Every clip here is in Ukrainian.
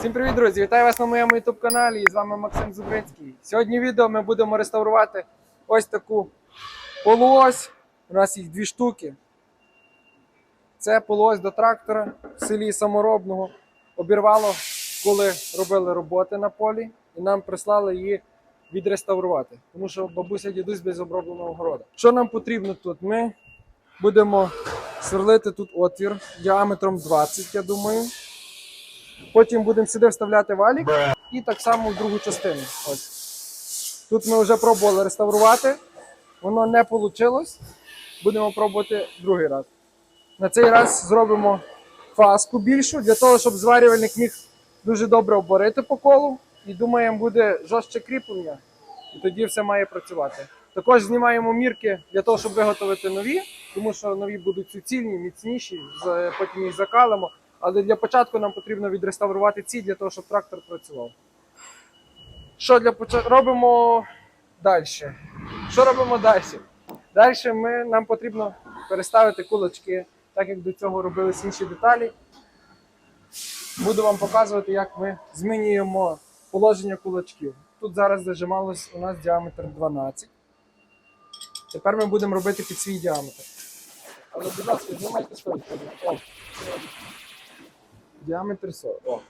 Всім привіт, друзі! Вітаю вас на моєму YouTube каналі. І з вами Максим Зубринський. Сьогодні відео ми будемо реставрувати ось таку полуось. У нас їх дві штуки. Це полуось до трактора в селі Саморобного. Обірвало, коли робили роботи на полі, і нам прислали її відреставрувати. Тому що бабуся дідусь без обробленого города. Що нам потрібно тут? Ми будемо сверлити тут отвір діаметром 20, я думаю. Потім будемо сюди вставляти валік і так само в другу частину. Ось. Тут ми вже пробували реставрувати, воно не вийшло. Будемо пробувати другий раз. На цей раз зробимо фаску більшу, для того, щоб зварювальник міг дуже добре оборити по колу. І думаємо, буде жорстче кріплення, і тоді все має працювати. Також знімаємо мірки для того, щоб виготовити нові, тому що нові будуть суцільні, міцніші, потім їх закалимо. Але для початку нам потрібно відреставрувати ці для того, щоб трактор працював. Що для початку робимо далі? Що робимо далі? Далі ми, нам потрібно переставити кулачки, так як до цього робились інші деталі. Буду вам показувати, як ми змінюємо положення кулачків. Тут зараз зажималось у нас діаметр 12. Тепер ми будемо робити під свій діаметр. Але, будь ласка, знімайте стойку. Діаметр 40. О.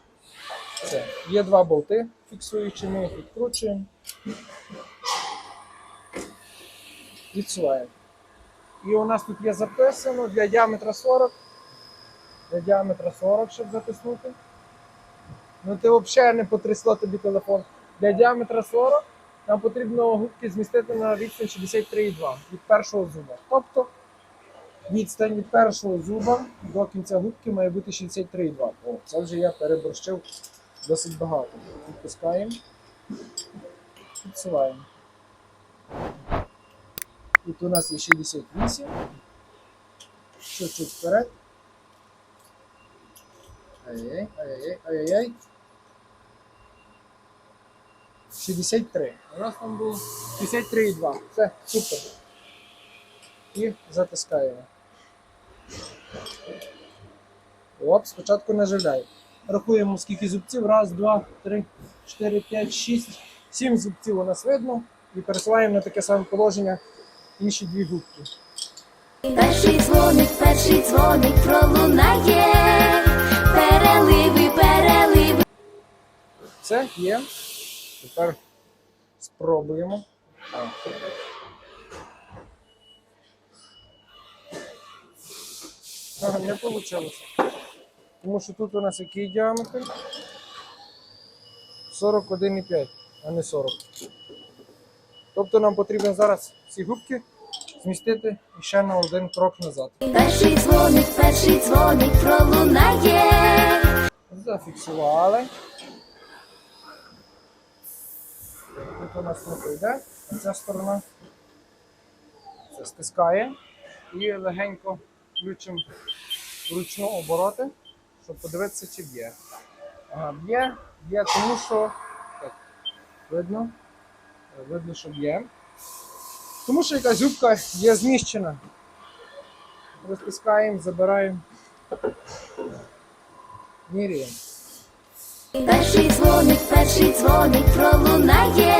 Все. Є два болти фіксуючі, ми їх відкручуємо. Відсуваємо. І у нас тут є записано для діаметра 40. Для діаметра 40, щоб затиснути. Ну ти взагалі не потрясло тобі телефон. Для діаметра 40 нам потрібно губки змістити на відстань 63,2 від першого зуба. Тобто відстань від першого зуба до кінця губки має бути 63,2. Це вже я переборщив досить багато. Відпускаємо, підсуваємо. Тут у нас є 68. Чуть-чуть вперед. Ай-яй, ай-яй, ай-яй. 63. У нас там було 63,2. Все, супер. І затискаємо. Оп, спочатку наживляємо. Рахуємо, скільки зубців. Раз, два, три, чотири, п'ять, шість. Сім зубців у нас видно. І пересуваємо на таке саме положення інші дві губки. Перший дзвоник, перший дзвоник пролунає, переливи, переливи. Це є. Тепер спробуємо. Ага, не вийшло. Тому що тут у нас який діаметр? 41,5, а не 40. Тобто нам потрібно зараз ці губки змістити ще на один крок назад. Перший дзвоник, перший дзвоник пролунає. Зафіксували. Тут у нас трохи йде, а ця сторона це стискає і легенько включимо вручну обороти, щоб подивитися, чи б'є. Ага, б'є, б'є, тому що так, видно, видно, що б'є. Тому що якась зубка є зміщена. Розтискаємо, забираємо. Міряємо. Перший дзвоник, перший дзвоник пролунає.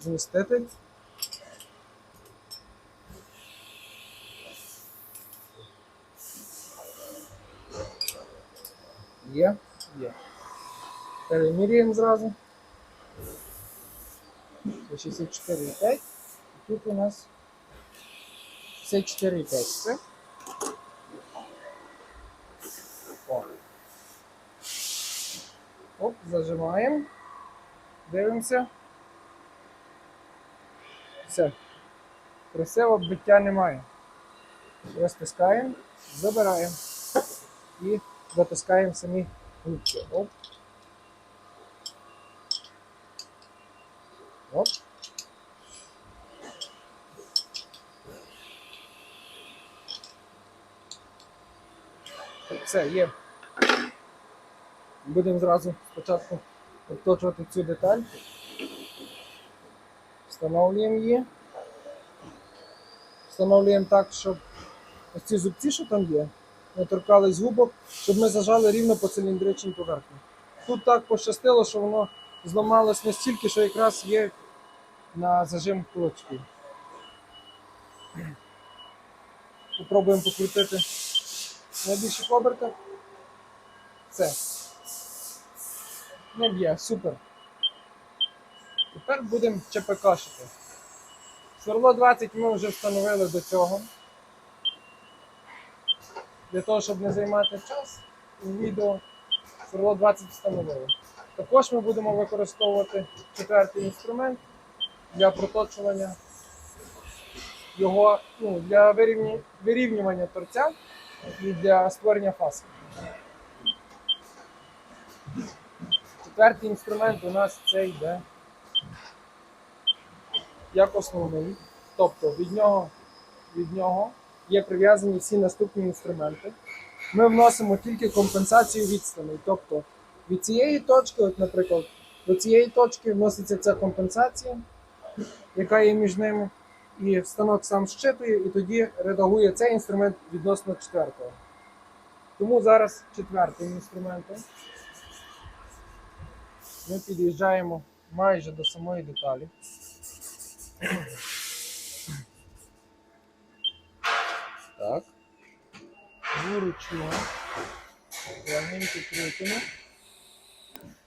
змістити. Є, є. Перемірюємо зразу. Це 64,5. І тут у нас 54,5. Все. О. Оп, зажимаємо. Дивимося. Все. Красиво биття немає. Розтискаємо, забираємо і затискаємо самі губки. Оп. Оп. Все, є. Будемо зразу спочатку обточувати цю деталь. Встановлюємо її. Встановлюємо так, щоб ось ці зубці, що там є, не торкались губок, щоб ми зажали рівно по циліндричній поверхні. Тут так пощастило, що воно зламалось настільки, що якраз є на зажим кулачків. Попробуємо покрутити на більших обертах. Це. Не б'є, супер. Тепер будемо ЧПКшити. Сверло 20 ми вже встановили до цього. Для того, щоб не займати час у відео, сверло 20 встановили. Також ми будемо використовувати четвертий інструмент для проточування його ну, для вирівні- вирівнювання торця і для створення фаски. Четвертий інструмент у нас це йде як основний. Тобто від нього, від нього є прив'язані всі наступні інструменти. Ми вносимо тільки компенсацію відстаней. Тобто від цієї точки, от, наприклад, до цієї точки вноситься ця компенсація, яка є між ними, і станок сам щитує, і тоді редагує цей інструмент відносно четвертого. Тому зараз четвертим інструментом ми під'їжджаємо майже до самої деталі. Так. Виручно. Легенько крутимо.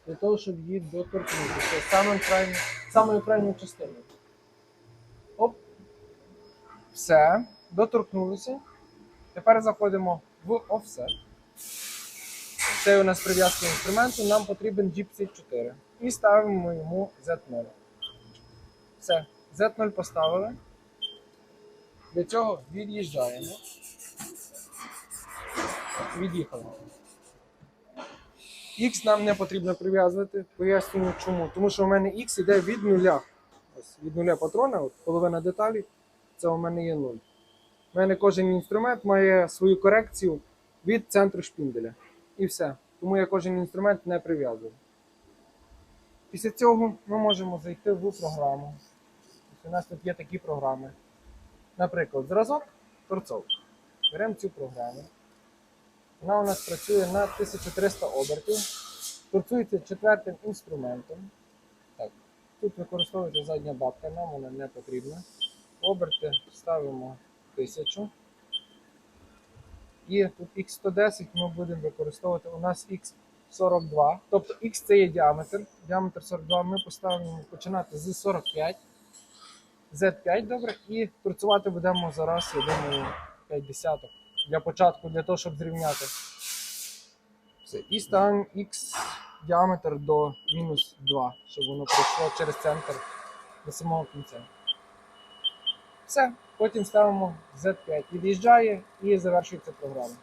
Для того, щоб її доторкнути. Це крайньою, самою крайньою частиною. Оп. Все. Доторкнулися. Тепер заходимо в офсет. Це у нас прив'язка інструменту. Нам потрібен G54. І ставимо йому Z0. Все. Z0 поставили. Для цього від'їжджаємо. Від'їхали. X нам не потрібно прив'язувати. Пояснюю чому. Тому що у мене X іде від нуля. Ось від нуля патрона, от половина деталі, це у мене є 0. У мене кожен інструмент має свою корекцію від центру шпінделя. І все. Тому я кожен інструмент не прив'язую. Після цього ми можемо зайти в програму. У нас тут є такі програми. Наприклад, зразок торцовка. Беремо цю програму. Вона у нас працює на 1300 обертів. Торцується четвертим інструментом. Так, тут використовується задня бабка, нам вона не потрібна. Оберти ставимо 1000. І тут X110 ми будемо використовувати. У нас X42. Тобто X це є діаметр. Діаметр 42 ми поставимо починати з 45. Z5 добре, і торцювати будемо зараз, я думаю, 5 десяток. Для початку, для того, щоб зрівняти. Все. І ставимо X діаметр до мінус 2, щоб воно пройшло через центр до самого кінця. Все. Потім ставимо Z5. Від'їжджає і завершується програма.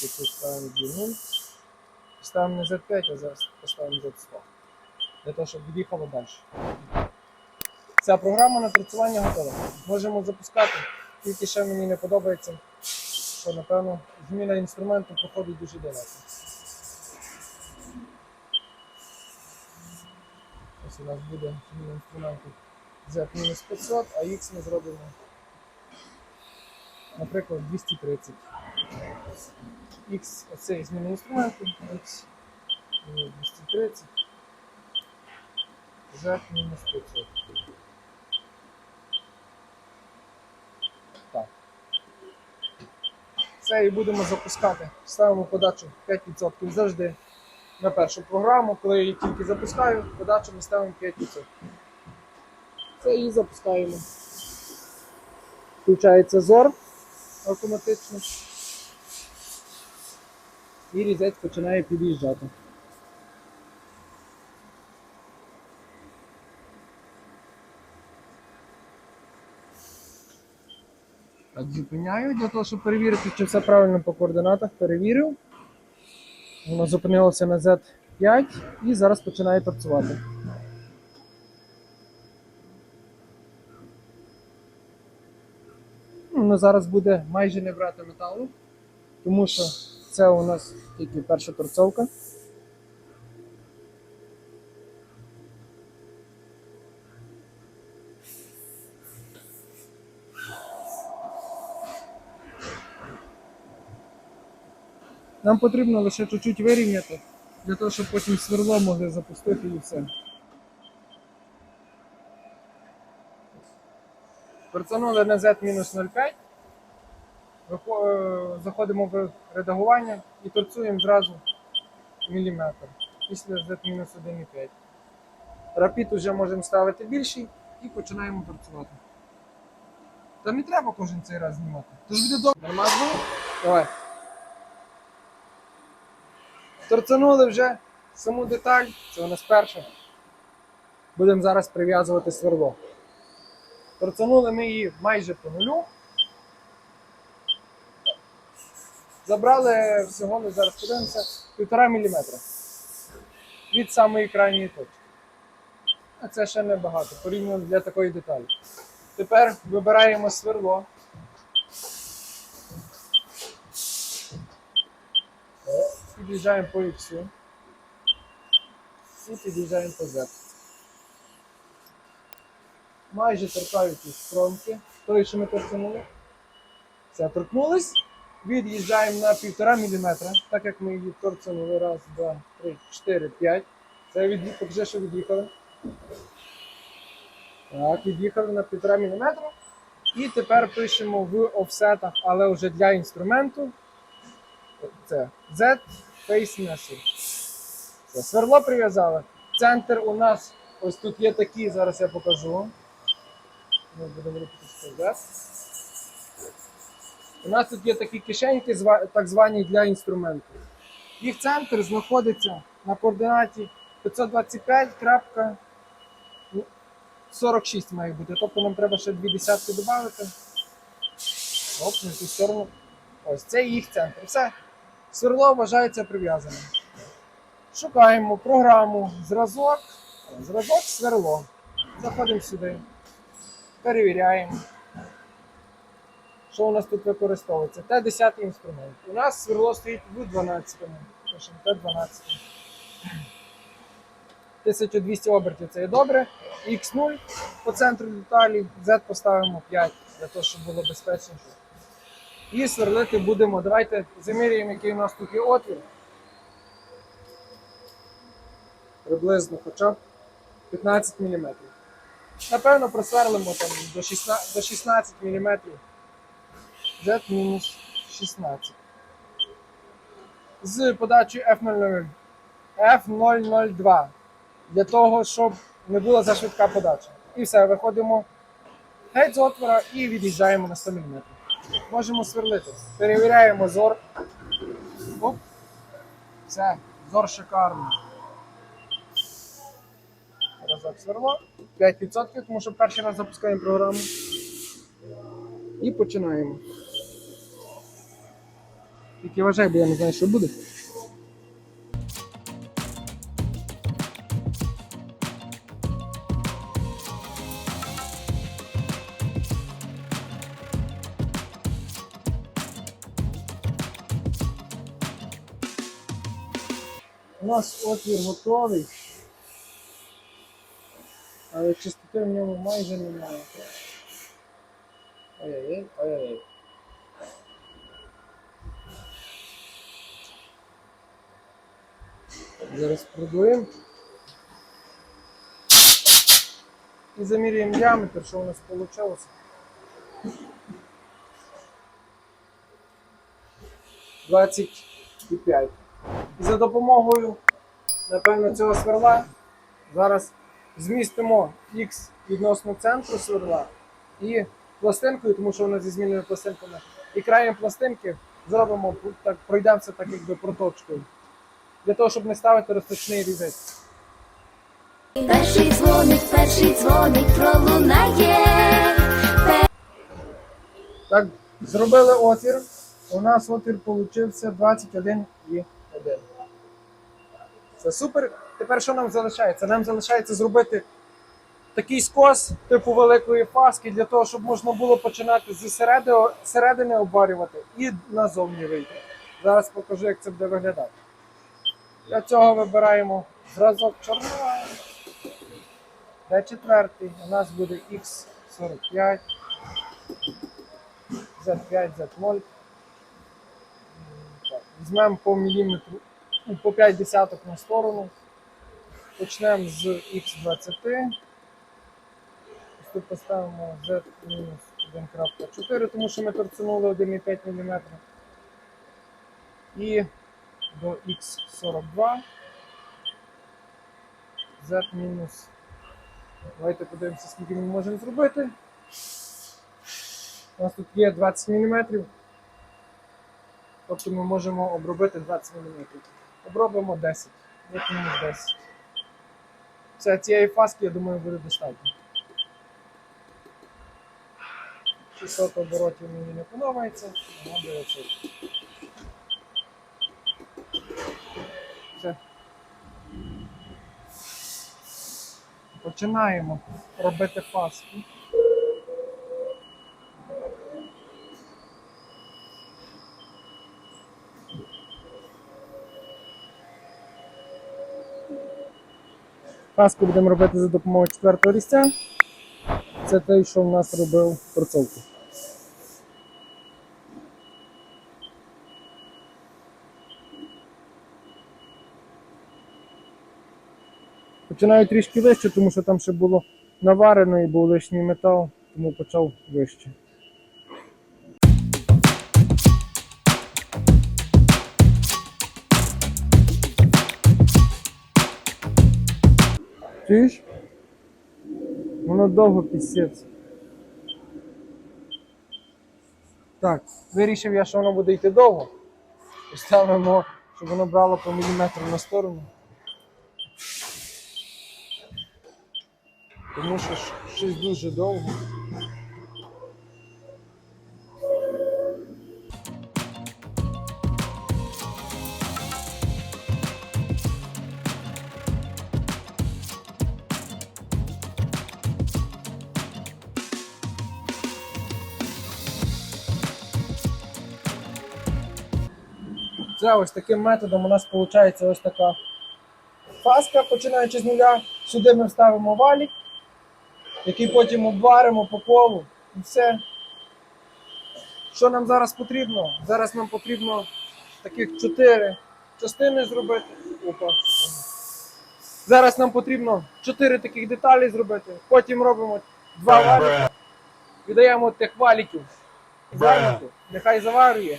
Тут ставимо 2.0. Ставимо не Z5, а зараз поставимо Z100. Для того, щоб від'їхало далі. Ця програма на працювання готова. Можемо запускати, тільки ще мені не подобається, що напевно зміна інструменту проходить дуже далеко. Ось у нас буде зміна інструменту Z-500, а X ми зробимо, наприклад, 230. X оце зміна інструменту, X 230, Z-500. Це і будемо запускати. Ставимо подачу 5% завжди на першу програму. Коли я її тільки запускаю, подачу ми ставимо 5%. Це і запускаємо. Включається зор автоматично. І різець починає під'їжджати. Зупиняю для того, щоб перевірити, чи все правильно по координатах. Перевірив. Воно зупинилося на Z5 і зараз починає працювати. Воно зараз буде майже не брати металу, тому що це у нас тільки перша торцовка. Нам потрібно лише чуть-чуть вирівняти, для того, щоб потім сверло могли запустити і все. Торцанули на Z-05. Е, Заходимо в редагування і торцуємо зразу міліметр. Після Z-1,5. Рапід вже можемо ставити більший і починаємо торцювати. Та не треба кожен цей раз знімати. Тож буде добре. Нормально? Давай. Торцанули вже саму деталь, це у нас перша. Будемо зараз прив'язувати сверло. Торцанули ми її майже по нулю. Забрали всього, ми зараз подивимося, 1,5 мм від самої крайньої точки. А це ще небагато, порівняно для такої деталі. Тепер вибираємо сверло. Під'їжджаємо по X. І під'їжджаємо по Z. Майже торкаючись кромки, той, що ми торкнули. Все, торкнулись. Від'їжджаємо на 1,5 мм, так як ми її торкнули. Раз, два, три, чотири, п'ять. Це від... покажи, що від'їхали. Так, від'їхали на 1,5 мм. І тепер пишемо в офсетах, але вже для інструменту. Це Z Message. Все, Сверло прив'язали. Центр у нас ось тут є такі, зараз я покажу. Ми будемо рухатися Z. У нас тут є такі кишеньки, так звані для інструменту. Їх центр знаходиться на координаті 525.46 має бути. Тобто нам треба ще дві десятки додати. Оп, на ту сторону. Ось це їх центр. Все. Сверло вважається прив'язаним. Шукаємо програму зразок. Зразок сверло. Заходимо сюди. Перевіряємо. Що у нас тут використовується? Т10 інструмент. У нас сверло стоїть в 12. Пишемо Т12. 1200 обертів це є добре. Х0 по центру деталі, Z поставимо 5 для того, щоб було безпечніше. І сверлити будемо. Давайте заміряємо, який у нас тут є отвір. Приблизно хоча б 15 мм. Напевно, просверлимо там до 16, до 16 мм. Z-16. З подачею F002. F002. Для того, щоб не була зашвидка подача. І все, виходимо геть з отвора і від'їжджаємо на 100 мм. Можемо сверлити. Перевіряємо зор. Оп. Все, зор шикарний. Разок сверло. 5%, тому що перший раз запускаємо програму. І починаємо. Тільки вважай, бо я не знаю, що буде. У нас отвір готовий. Але чистоти в ньому майже немає. Ой-ой-ой, ой-ой-ой. Зараз продуємо. І заміряємо діаметр, що у нас вийшло. Двадцять п'ять. За допомогою, напевно, цього сверла зараз змістимо X відносно центру сверла і пластинкою, тому що вона зі змінними пластинками. І краєм пластинки зробимо так, пройдемося так якби проточкою. Для того, щоб не ставити розточний різець. Перший дзвоник, перший дзвоник пролунає. Так, зробили отвір. У нас отвір получився 21 і 1. Це супер. Тепер що нам залишається? Нам залишається зробити такий скос типу великої фаски для того, щоб можна було починати зі середини, обварювати і назовні вийти. Зараз покажу, як це буде виглядати. Для цього вибираємо зразок чорного. Де четвертий? У нас буде X45. Z5, Z0. Візьмемо по міліметру, ну, по 5 десяток на сторону. Почнемо з Х20. Ось Тут поставимо Z мінус 1.4, тому що ми торцюнули 1,5 мм. І до Х42 Z мінус. Давайте подивимося, скільки ми можемо зробити. У нас тут є 20 мм. Тобто ми можемо обробити 20 мм. Обробимо 10. От мінус 10. Все, цієї фаски, я думаю, буде достатньо. 600 оборотів мені не подобається, вона 900. Все. Починаємо робити фаски. Паску будемо робити за допомогою четвертого різця. Це той, що в нас робив торцовку. Починаю трішки вище, тому що там ще було наварено і був лишній метал, тому почав вище. Чуєш? Воно довго пісеться. Так, вирішив я, що воно буде йти довго. Поставимо, щоб воно брало по міліметру на сторону. Тому що щось дуже довго. Це ось таким методом у нас виходить ось така фаска, починаючи з нуля. Сюди ми вставимо валік, який потім обваримо по колу і все. Що нам зараз потрібно? Зараз нам потрібно таких чотири частини зробити. Опа. Зараз нам потрібно чотири таких деталі зробити. Потім робимо два валіка. Віддаємо тих валіків. Зайняти, нехай заварює.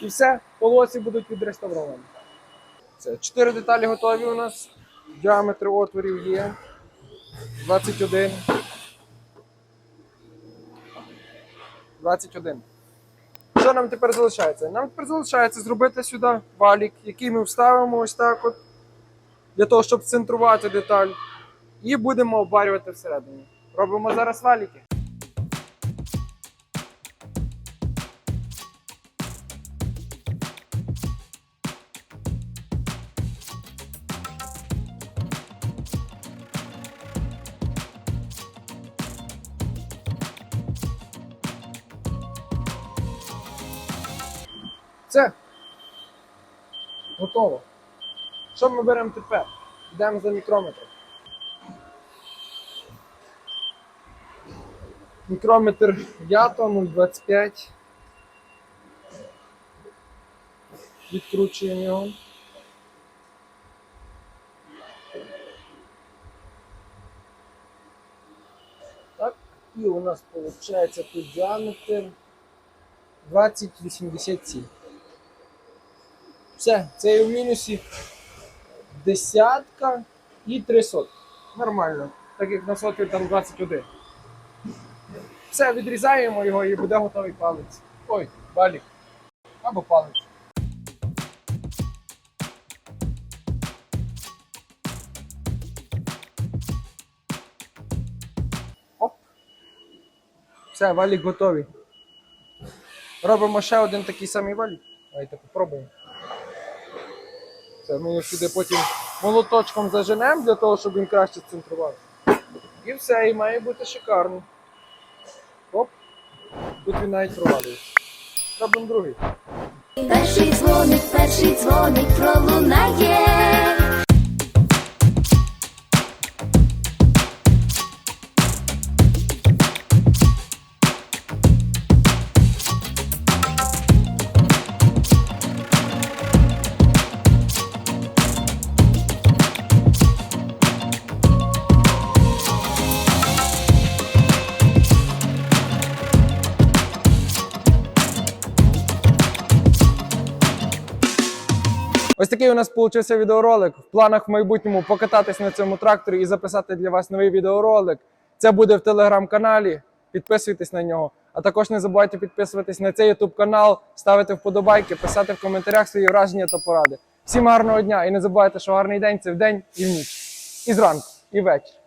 І все, полосі будуть відреставровані. Це чотири деталі готові у нас. Діаметр отворів є. 21. 21. Що нам тепер залишається? Нам тепер залишається зробити сюди валік, який ми вставимо ось так от, для того, щоб центрувати деталь. І будемо обварювати всередині. Робимо зараз валіки. Готово. Що ми беремо тепер? Йдемо за мікрометром. Мікрометр Ято 0,25. Відкручуємо його. Так, і у нас виходить тут діаметр 2087. Все, це є в мінусі десятка і три сотки. Нормально. Так як на сотки там 21. Все, відрізаємо його і буде готовий палець. Ой, балік. Або палець. Оп. Все, валік готовий. Робимо ще один такий самий валік. Давайте попробуємо. Це ми його сюди потім молоточком заженемо для того, щоб він краще центрував. І все, і має бути шикарно. Оп. Тут він навіть провалюється. Робимо другий. Перший дзвоник, перший дзвоник пролунає. Ось такий у нас получився відеоролик. В планах в майбутньому покататись на цьому тракторі і записати для вас новий відеоролик. Це буде в телеграм-каналі. Підписуйтесь на нього. А також не забувайте підписуватись на цей YouTube канал, ставити вподобайки, писати в коментарях свої враження та поради. Всім гарного дня і не забувайте, що гарний день це вдень і в ніч. І зранку, і ввечері.